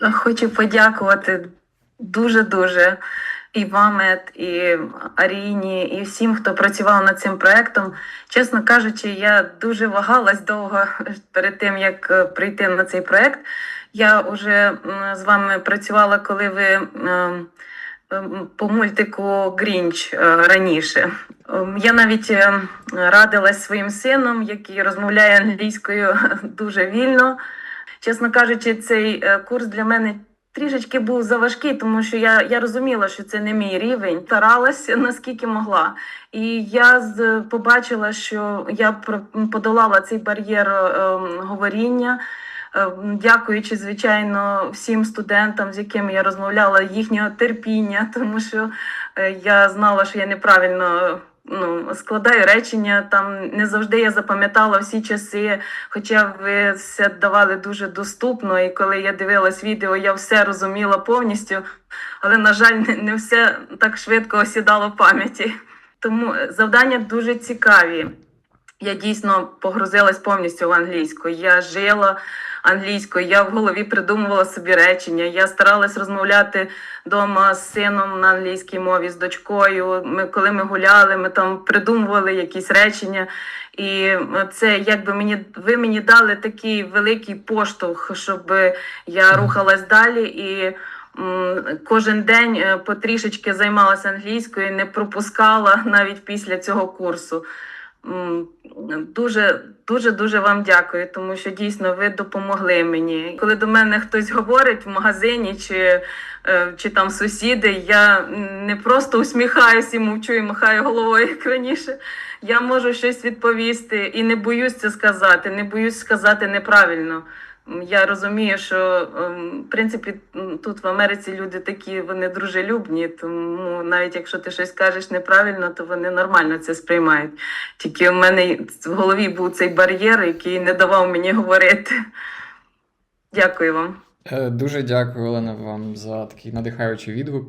Хочу подякувати дуже-дуже і вам, Ед, і Аріні, і всім, хто працював над цим проектом. Чесно кажучи, я дуже вагалась довго перед тим, як е, прийти на цей проект. Я вже з вами працювала, коли ви ем, ем, по мультику Грінч е, раніше. Ем, Я навіть е, радилась своїм сином, який розмовляє англійською дуже вільно. Чесно кажучи, цей е, курс для мене трішечки був заважкий, тому що я, я розуміла, що це не мій рівень. Старалася наскільки могла. І я з, побачила, що я подолала цей бар'єр е, говоріння. Е, Дякуючи, звичайно, всім студентам, з якими я розмовляла, їхнього терпіння, тому що я знала, що я неправильно ну, складаю речення. Там не завжди я запам'ятала всі часи, хоча ви все давали дуже доступно. І коли я дивилась відео, я все розуміла повністю, але, на жаль, не, все так швидко осідало в пам'яті. Тому е, завдання дуже цікаві. Я дійсно погрузилась повністю в англійську. Я жила англійською, я в голові придумувала собі речення. Я старалась розмовляти вдома з сином на англійській мові, з дочкою. Ми, коли ми гуляли, ми там придумували якісь речення. І це якби мені ви мені дали такий великий поштовх, щоб я рухалась далі і. Кожен день е, потрішечки займалася англійською, не пропускала навіть після цього курсу. Дуже, дуже, дуже вам дякую, тому що дійсно ви допомогли мені. Коли до мене хтось говорить в магазині чи, е, чи там сусіди, я не просто усміхаюся і мовчу і махаю головою, як раніше. Я можу щось відповісти і не боюсь це сказати, не боюсь сказати неправильно. Я розумію, що ем, в принципі тут в Америці люди такі вони дружелюбні, тому навіть якщо ти щось кажеш неправильно, то вони нормально це сприймають. Тільки в мене в голові був цей бар'єр, який не давав мені говорити. Дякую вам. Е, Дуже дякую, Олена, вам за такий надихаючий відгук.